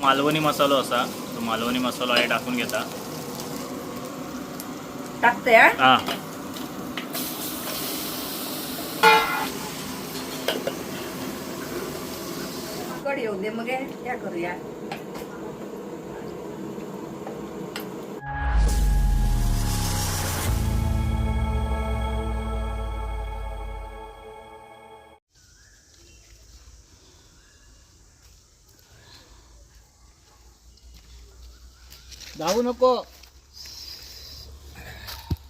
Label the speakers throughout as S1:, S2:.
S1: मालवणी मसालो असा. तो मालवणी मसालो आहे टाकून घेता.
S2: टाकते हा? कड येऊ दे मग क्या करूया.
S3: धावू नको.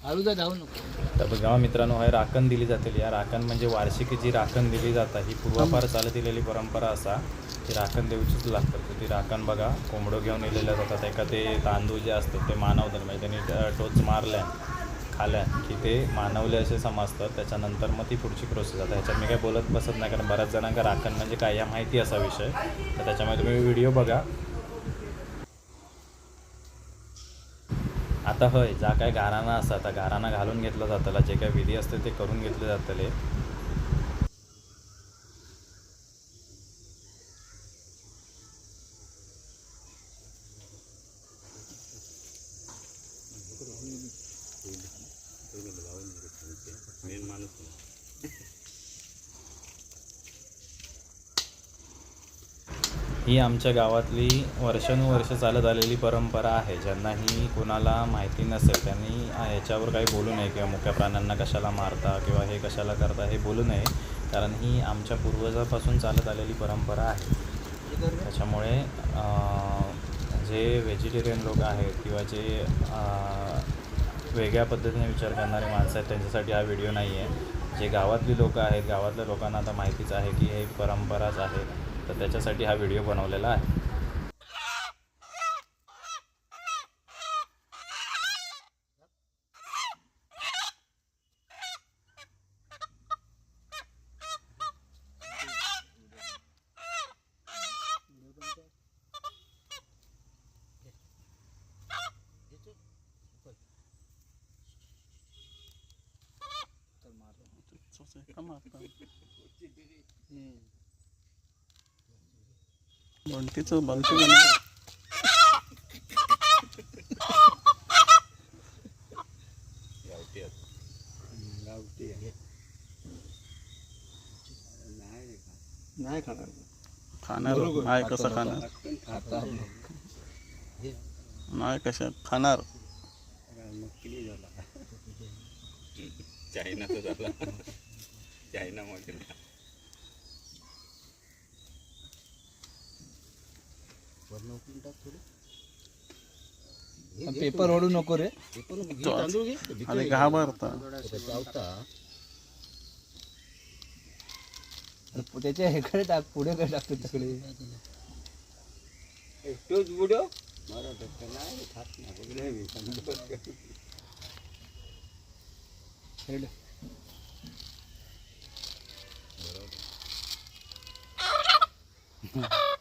S3: हळूदा धावू नको.
S1: तर बघा मित्रांनो हे राखण दिली जाते या राखण म्हणजे वार्षिक जी राखण दिली जाता ही पूर्वापार चालत दिलेली परंपरा असा ती राखण देऊचीच लागतात. तर ती राखण बघा कोंबडो घेऊन इलेल्या जातात. एका ते तांदूळ जे असतात ते मानवतात म्हणजे त्यांनी टोच मारल्या खाल्या की ते मानवले असे समजतात. त्याच्यानंतर मग ती पुढची प्रोसेस आता ह्याच्यात मी काही बोलत बसत नाही कारण बऱ्याच जणांना राखण म्हणजे काय या माहिती असा विषय. तर त्याच्यामुळे तुम्ही व्हिडिओ बघा. आता होय जा काय घाराणा असता त्या घराणा घालून घेतलं जातला. जे काय विधी असते ते करून घेतले जातले. ही आमच्या गावातली वर्षानुवर्ष चालत आलेली परंपरा आहे. ज्यांना ही कोणाला माहिती नसेल त्यांनी याच्यावर काही बोलू नये किंवा मुक्या प्राण्यांना कशाला मारता किंवा हे कशाला करता हे बोलू नये. कारण ही आमच्या पूर्वजापासून चालत आलेली परंपरा आहे. त्याच्यामुळे जे व्हेजिटेरियन लोक आहेत किंवा जे वेगळ्या पद्धतीने विचार करणारे माणसं आहेत त्यांच्यासाठी हा व्हिडिओ नाही आहे जे गावातली लोकं आहेत गावातल्या लोकांना आता माहितीच आहे की हे परंपराच आहे तर त्याच्यासाठी हा व्हिडिओ बनवलेला आहे
S4: बंटीचं बंटी बनवलं.
S3: नाही खाणार.
S4: खाणार नाही कसं खाणार? नाही कसं खाणार?
S5: चायनाचा झाला.
S3: पेपर ओढू नको रे.
S4: आणि घाबरता.
S3: त्याच्या हेकडे टाक पुढे काय टाकतो तिकडे? तोच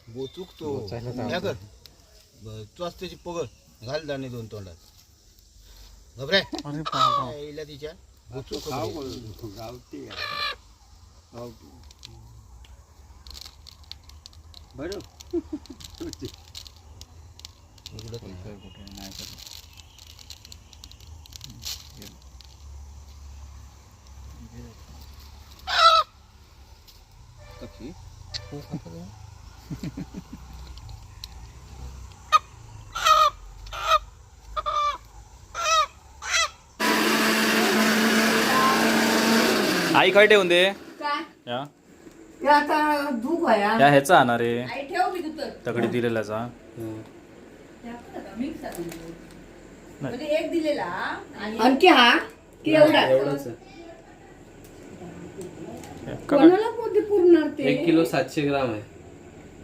S6: बोचूक तो. काय कर ब- तू असं त्याची पगड घाल दाणे दोन तोंडात. घबरे.
S4: अरे बाबा.
S6: येईला तिच्या. बोचूक गावठी
S1: आई काय ठेवून दे?
S2: काय?
S1: या.
S2: हे आता धूप आहे हा.
S1: या ह्याचा आणणार आहे
S2: आई ठेव मी तुझं
S1: तगडी
S2: मिक्स म्हणजे एक दिलेला आणि आणखी हा? की एवढा? कोणाला कोणते पुरणार ते?
S7: एक किलो सातशे ग्राम आहे.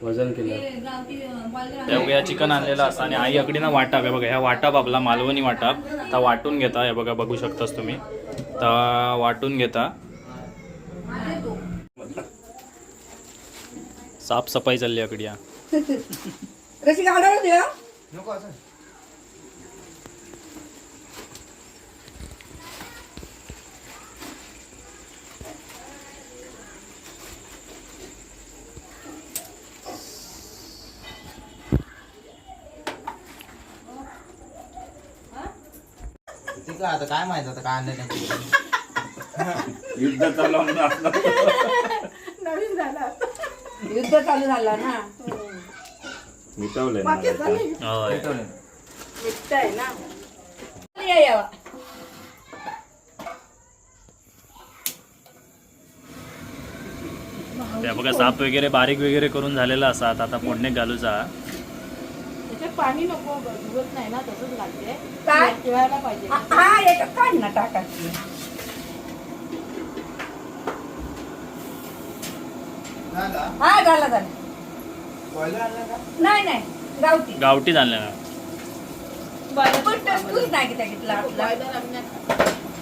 S7: वजन केलं.
S1: या चिकन आणलेला असता आणि आई अकडीनं वाटाप हे बघा ह्या वाटाप आपला मालवणी वाटाप तर वाटून घेता हे बघा बघू शकतास तुम्ही. तर वाटून घेता. साफसफाई चालली अकडी का आता काय माहीत आता काय आणलं नाही
S5: युद्ध चालू म्हणून
S2: नवीन झाला युद्ध चालू झालं ना.
S5: मिटवलंय
S2: या
S1: त्या बघा साप वगैरे बारीक वगैरे करून झालेला असतात आता फोडणे घालूचा
S8: पाणी नको धुवत नाही ना तसंच लागते
S2: काय?
S8: ठेवायला पाहिजे.
S2: हा याच्यात काढ ना टाकायची हा झाला झाला. नाही नाही गावठी.
S1: गावठी झाले ना.
S2: पण नाही आपला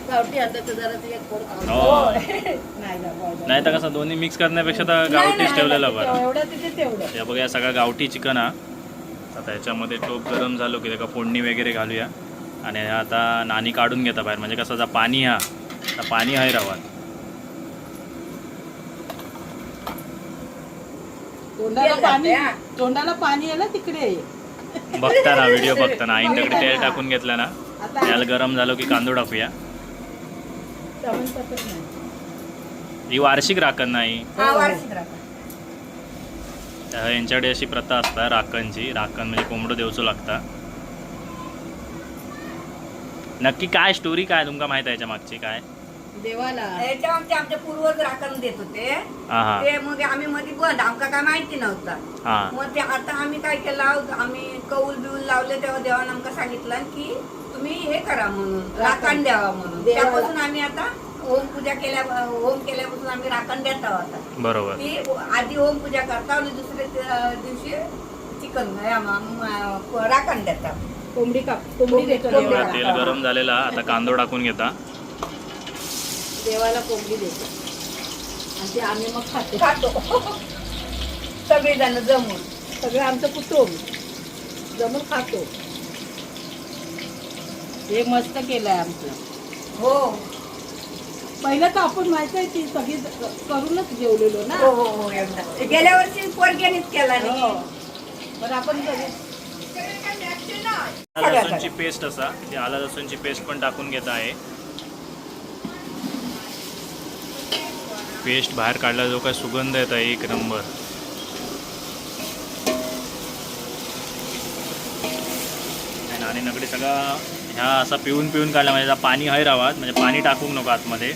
S8: गावठी तर जरा ते एक फोड खाऊ.
S1: हो.
S8: नाही जा बॉयलर
S1: नाही. तर कसं दोन्ही मिक्स करण्यापेक्षा तर
S2: नाही,
S1: गावठीच
S2: नाही,
S1: ठेवलेलं बरं.
S8: एवढं तिथे तेवढं.
S1: या बघा या सगळा गावठी चिकन हा. आता याच्यामध्ये टोप गरम झालो की त्याला फोडणी वगैरे घालूया. आणि आता नाणी काढून घेता बाहेर. म्हणजे कसं आता पाणी हा. आता पाणी आहे रवा
S8: तोंडाला
S2: तेल
S8: पाणी
S2: घालते.
S8: तोंडाला पाणी आहे ना तिकडे
S1: बघताना व्हिडिओ बघताना आईन तिकडे तेल टाकून घेतलं ना.
S8: आता
S1: तेल गरम झालो की कांदो टाकूया. ही वार्षिक राखण नाही.
S2: हा वार्षिक
S1: यांच्याकडे अशी प्रथा असता राखणची. राखण म्हणजे कोंबडं देवचो लागता. नक्की काय स्टोरी काय तुमका माहीत आहे याच्या मागची काय?
S8: देवाला.
S2: याच्या आमचे आमचे पूर्वज राखण देत होते.
S1: हा हा.
S2: ते मग आम्ही मध्ये बंद. आमका काय माहिती नव्हता.
S1: हा.
S2: मग ते आता आम्ही काय केलं? आम्ही कौल बिऊल लावले तेव्हा देवानं आमका सांगितलं की तुम्ही हे करा म्हणून. राखण द्यावा म्हणून.
S8: देवाला.
S2: त्यापासून आम्ही आता होम पूजा केल्या होम केल्यापासून आम्ही राखण देत आहोत. आता
S1: बरोबर.
S2: ती आधी होम पूजा करता आणि दुसऱ्या दिवशी चिकन राखण देतात
S8: कोंबडी काप कोंबडी देतो देवाला.
S1: तेल गरम झालेला आता कांदो टाकून घेता.
S8: देवाला कोंबडी देतो. आणि ते आम्ही मग खाते.
S2: खातो. सगळेजण जमून.
S8: सगळं आमचं कुटुंब जमून खातो. हे मस्त केलंय आमचं.
S2: हो.
S8: पहिलं तर आपण माहिती आहे ती सगळी करूनच जेवलेलो ना.
S2: हो हो हो एकदा गेल्या वर्षी पोरग्यानेच केला
S8: हो.
S2: नाही
S8: पण आपण सगळे
S1: आला लसूणची पेस्ट असा. ती आला लसूणची पेस्ट पण टाकून घेत आहे. पेस्ट बाहेर काढला जो काय सुगंध येत आहे एक नंबर. आणि आणि नगडी सगळा ह्या असा पिऊन पिऊन काढला म्हणजे पाणी आहे रावात. म्हणजे पाणी टाकूक नको आतमध्ये.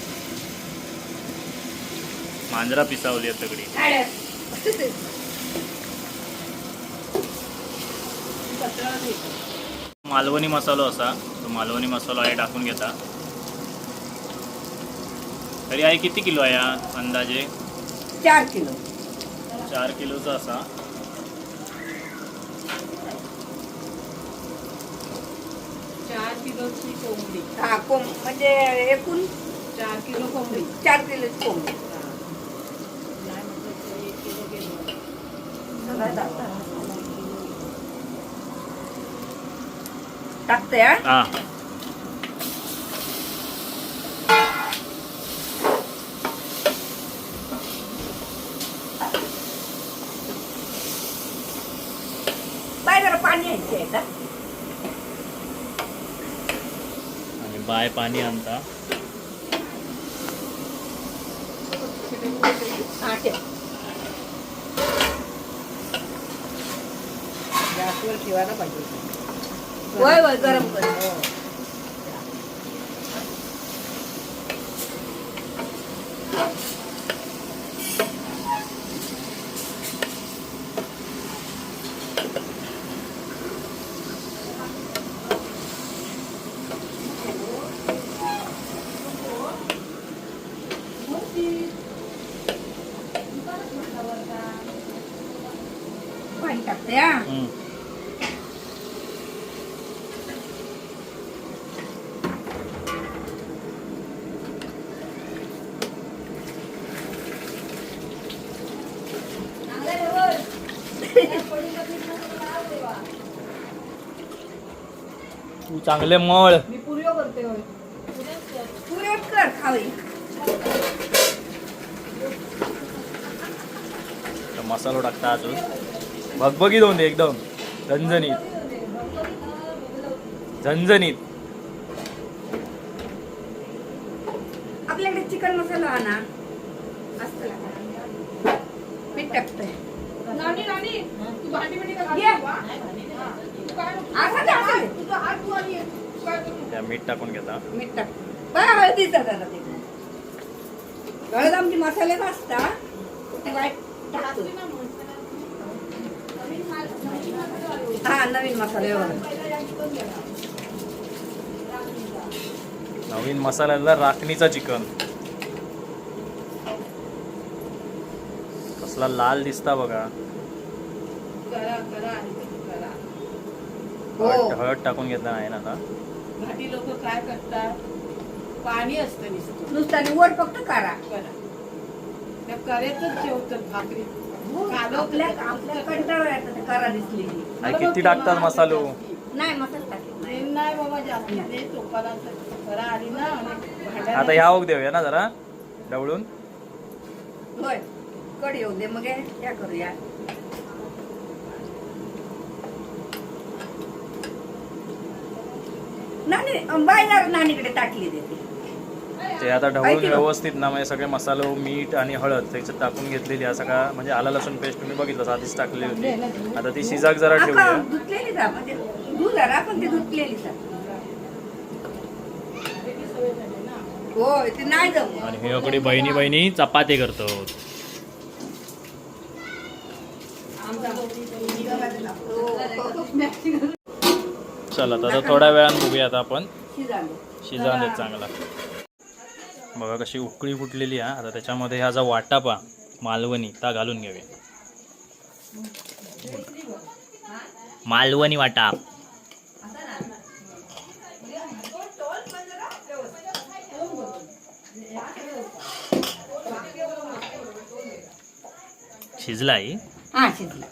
S1: मांजरा पिसावली आहेत सगळी. मालवणी मसालो असा. तो मालवणी मसालो आहे टाकून घेता. तरी आहे किती किलो आहे अंदाजे?
S2: चार किलो.
S1: चार किलोचा असा.
S8: चार किलोची कोंबडी.
S2: हा कोंब म्हणजे एकूण
S8: चार किलो कोंबडी.
S2: चार किलो कोंबडी
S8: नाही म्हटलं तर एक किलो गेलो
S2: टाकते हा?
S1: आणि बाय पाणी आणता.
S8: गॅसवर ठेवायला पाहिजे
S2: होय होय गरम कर पाणी टाकते हा
S1: हम्म. तू चांगले मळ.
S8: मी पुरियो करते होय.
S2: पुरेच कर खावी.
S1: तर मसालो टाकता अजून. भगभगीत होऊन दे एकदम. झणझणीत. झणझणीत.
S2: आपल्याकडे चिकन मसाला आणा. असतं मीठ टाकतोय.
S8: नानी नानी तू भांडी बिंडी काय
S1: मीठ टाकून घेता.
S2: मीठ टाक. बरं हळदीचा जरा ते हळद आमची मसाल्यात असता ते वाईट टाकतो. हा नवीन मसाले वगैरे
S1: नवीन मसाल्याला राखणीचा चिकन. कसला लाल दिसता बघा.
S8: करा करा आणि ते करा.
S2: हो.
S1: हळद हळद टाकून घेतला आहे ना आता?
S8: घाटी लोक काय करतात? पाणी असतं नुसतं.
S2: नुसतं आणि वर फक्त करा
S8: करा. त्या करेतच जेवतात भाकरी. कालवतात
S2: आपल्या
S8: त्या
S2: आपल्या
S8: नुसतं
S2: कंटाळा येतं ते करा दिसली की.
S1: आई किती टाकतात मसालो?
S2: नाही मसाला टाकत नाही.
S8: तेल नाही बाबा जास्त ते टोपाला असं करा आली ना आणि भांड्याला-
S1: आता ह्या ओग देऊया ना जरा डवळून
S2: होय. कडी येऊ दे मग हे त्या करूया. नानी बायजार नानीकडे टाकली देते
S1: ते. आता ढवळून. व्यवस्थित ना म्हणजे सगळे मसालो मीठ आणि हळद त्याच्यात टाकून घेतलेली आहे. सगळा म्हणजे आला लसूण पेस्ट तुम्ही बघितलं आधीच टाकलेली होती. आता ती शिजाक जरा
S2: जा म्हणजे
S1: आणि हे बहिणी बहिणी चपाती करतो. चला आता थोड्या वेळानं बघूया आता आपण शिजावून देत चांगला. बघा कशी उकळी फुटलेली आहे आता त्याच्यामध्ये ह्या जो वाटापा मालवणी ता घालून घेऊया. मालवणी वाटाप शिजलाय?
S2: हा शिजला.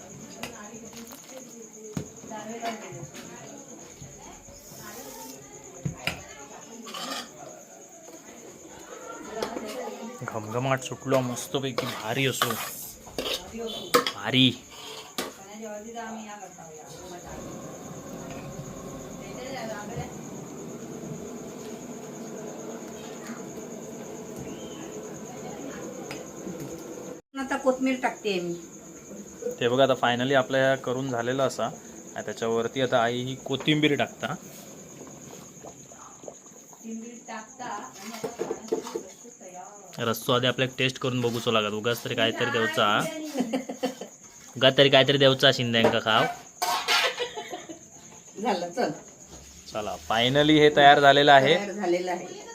S1: घमघमाट सुटलो मस्तपैकी भारी असो. भारी.
S2: आता कोथमीर टाकते मी.
S1: ते बघा आता फायनली आपल्या करून झालेलं असा. आणि त्याच्यावरती आता आई ही कोथिंबीर टाकता. रस्सो आधी आपल्याला टेस्ट करून बघूचो लागत उगाच तरी काहीतरी देवचा उगाच तरी काहीतरी देवचा शिंद्यांका खाव.
S2: चल.
S1: चला फायनली हे तयार झालेलं आहे.
S2: तयार झालेलं आहे.